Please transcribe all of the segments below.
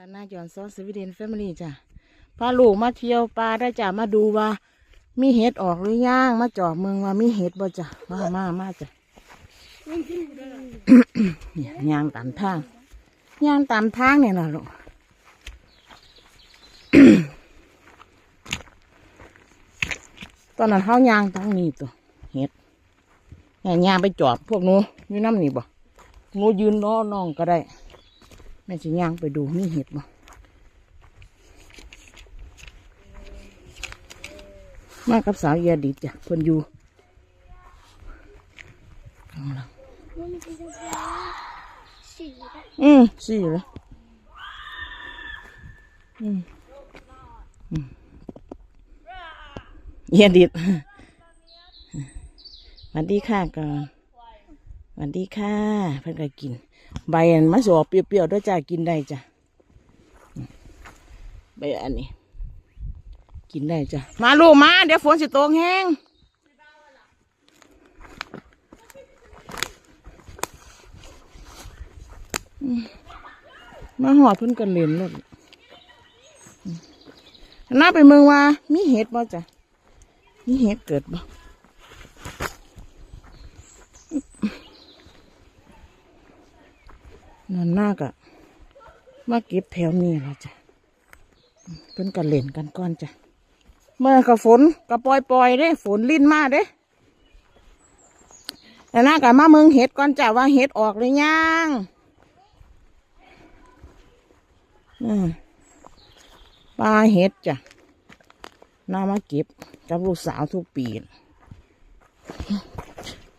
ล้วนาจอนซอสสวีเดนแฟมิลี่จ้ะพาลูกมาเที่ยวปลาได้จ้ะมาดูว่า มีเห็ดออกหรือยังมาจอบเมืองว่ามีเห็ดบ่จ้ะมามามาจ้ะเนี่ยยางตามทางยางตามทางเนี่ยนะลูกตอนนั้นเขายางทางนี้ตัวเห็ดแห่ยยางไปจอบพวกนูอยู่น้ำนี่บ่หนูยืนรอน้องก็ได้ แม่จะย่างไปดูมีเห็ดบ่มากับสาวเอียดิดจ้ะเพิ่นอยู่ข้างหลังมันมีทั้งสีและอืมสี่เลยอืมอืมเอียดิดสวัสดีค่ะก่อนสวัสดีค่ะ เพิ่นก็กิน ใบอันมะสอเปรี้ยวๆด้วยจ้ากินได้จ้ะใบอันนี้ กินได้จ้ะมาลูกมา เดี๋ยวฝนสิตกแห้งมาหอดเพิ่นกันเล่นรถอืมน่าไปเมืองว่า มีเห็ดบ่จ้ะมีเห็ดเกิดบ่ นั่นหน้ากอะมาเก็บแถวนี้แล้วจ้ะเพิ่นกันเล่นกันก่อนจ้ะเมื่อกับฝนกับปล่อยปล่อยๆเด้ ฝนลิ้นมาเด้แต่น่ากับมาเมืองเห็ดก่อนจ้ะว่าเห็ดออกเลยยังปลาเห็ดจ้ะน่ามาเก็บกับลูกสาวทุกปี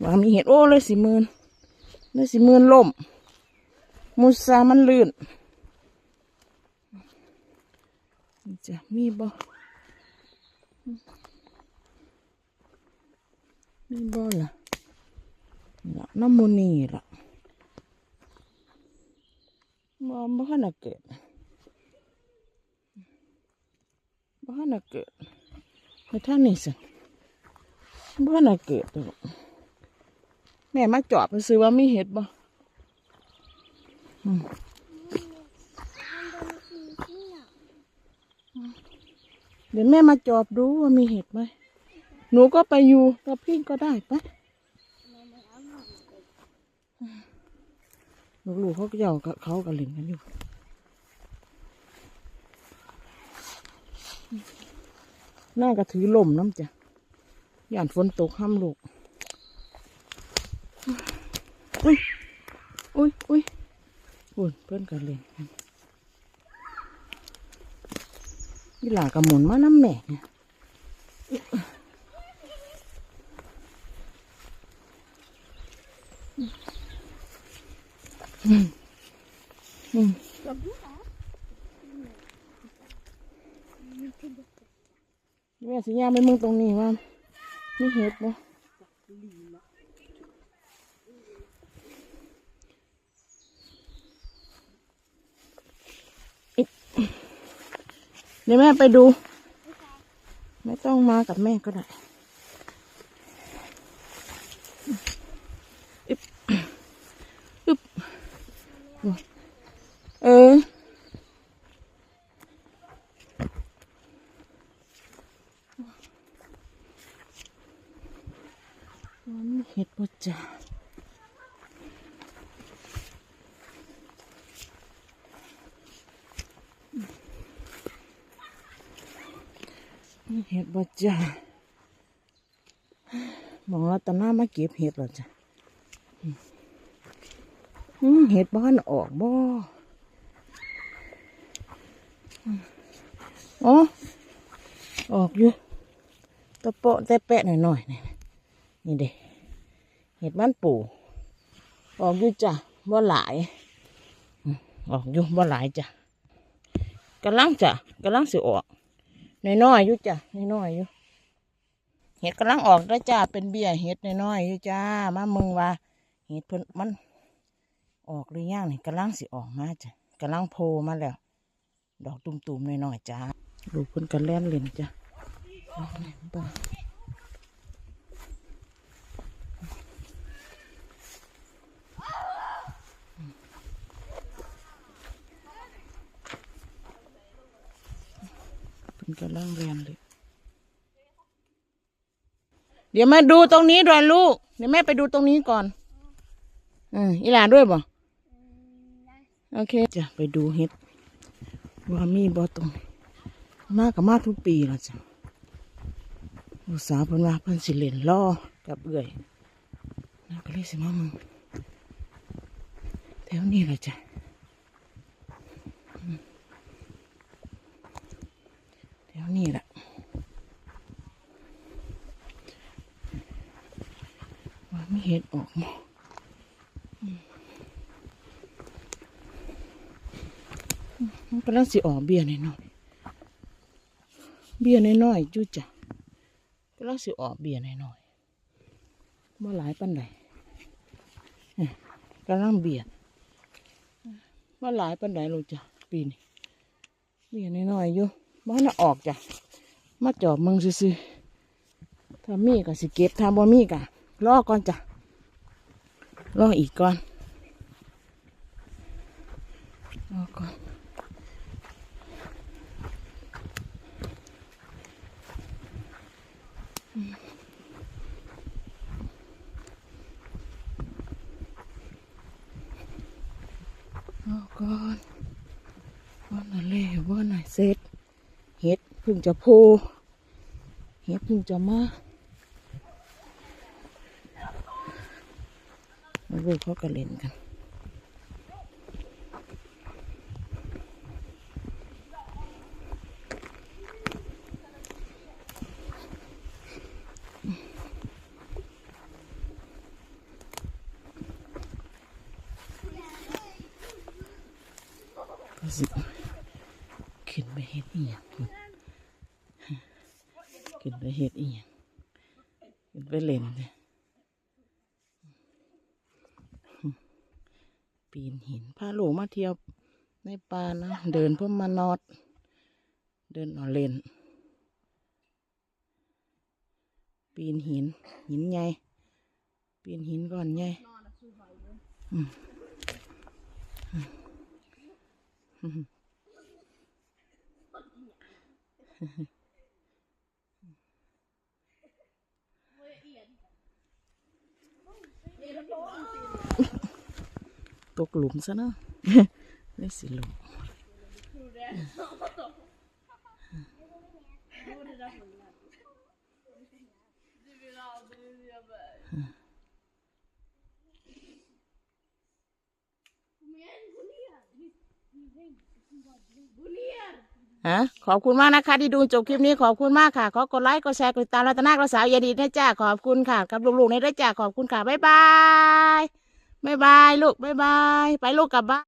ว่ามีเห็ดโอ้เลยสิหมืนเลยสิหมืนล่ม มุสามันลื่นจะมีบ่นี่บ่ล่ะน่ะน้ำมูนี่ล่ะบ่บ่ขนาดเกิดบ่ขนาดเกิดไปทางนี้สิบ่ขนาดเกิดตัวแม่มาจอบไปซื้อว่ามีเห็ดบ่ เดี๋ยวแม่มาจอบดูว่ามีเห็ดไหม หนูก็ไปอยู่กับพี่ก็ได้ปะลูกๆเขาก็เยากับเขากับเล่นกันอยู่หน้าก็ถือลมน้ำจ้ะย่านฝนตกห้ามลูกอุ้ยอุ้ยอุ้ย อุ้ยเพื่อนกันเล่นกันนี่หลากระหมุนมาน้ำแม่เนี่ยแม่สิยามไปมึงตรงนี้ว่าไม่เห็ดบ่อิ๊ เดี๋ยวแม่ไปดู ไม่ต้องมากับแม่ก็ได้อิ๊บอึบเออมันเห็ดบ่จ้ามันเห็ด บ่จ้ามองรัตนามาเก็บเห็ดแล้วจ้ะเห็ดบ้านออกบ่ออ๋อออกอยู่ตะโปะแต่แปะหน่อยๆนี่นี่เด็เห็ดบ้านปู่ออกอยู่จ้ะบ่หลายอออกอยู่บ่หลายจ้ะกำลังจ้ะกำลังสิออก น้อยๆอยู่จ้ะน้อยๆอยู่เห็ดกำลังออกแล้วจ้าเป็นเบี้ยเห็ดน้อยๆอยู่จ้ามาเมืองว่าเห็ดเพิ่นมัน ออกหรือยังนี่กำลังสิออกมาจ้ะกำลังโผล่มาแล้ว ดอกตุ่มๆน้อยๆจ้าลูกเพิ่นกันแล่นเล่นจ้ะเอาแม่นบ่ มัน กำลังเรียนเลย เดี๋ยวมาดูตรงนี้ด้วยลูก เดี๋ยวแม่ไปดูตรงนี้ก่อน อืมอีหลาด้วยบ่โอเคจะไปดูเห็ดว่ามีบ่ตรงนี้มากกับมาทุกปีแล้วจ้ะลูกสาวเพิ่นว่าเพิ่นสิเล่นล่อกับเอื่อยนั่นก็เลยสิมามึงแถวนี้แหละจ้ะอืมแถว นี้แหละว่ามีเห็ดออกมามันกำลังสิออกเบี้ยน้อยเบี้ยน้อยจุจ้ะกำลังสิออกเบี้ยน้อยๆบ่หลายปันใดนี่กำลังเบี้ยบ่หลายปันใดลูกจ้ะปีนี้เบี้ยน้อยอยู่ บ่น่าออกจ้ะมาจอบมึงซื่อๆถ้ามีก็สิเก็บถ้าบ่มีก็รอก่อนจ้ะรออีกก่อนรอก่อนเอก่อนว่าน่ะเล่ว่าน่ะเสร็จเห็ดเพิ่งจะโพเห็ดพิ่งจะมาลูกเขาก็เล่นกันก็สิขึ้นไปเฮ็ดอีหยังพุ่น ขึ้นไปเฮ็ดอีหยังขึ้นไปเล่นเลยปีนหินพาลูกมาเที่ยวในป่านะเดินเพื่อมานอด เดินเอาเล่น ปีนหิน หินใหญ่ปีนหินก่อนใหญ่อืม ตกหลุมซะเนอะได้สิหลุมฮะขอบคุณมากนะคะที่ดูจบคลิปนี้ขอบคุณมากค่ะขอกดไลค์กดแชร์กดติดตามรัตนากระสาวยาดีนะจ้าขอบคุณค่ะ กับลูกๆในด้วยจ้าขอบคุณค่ะ บ๊ายบาย บ๊ายบายลูกบ๊ายบาย ไปลูกกลับบ้าน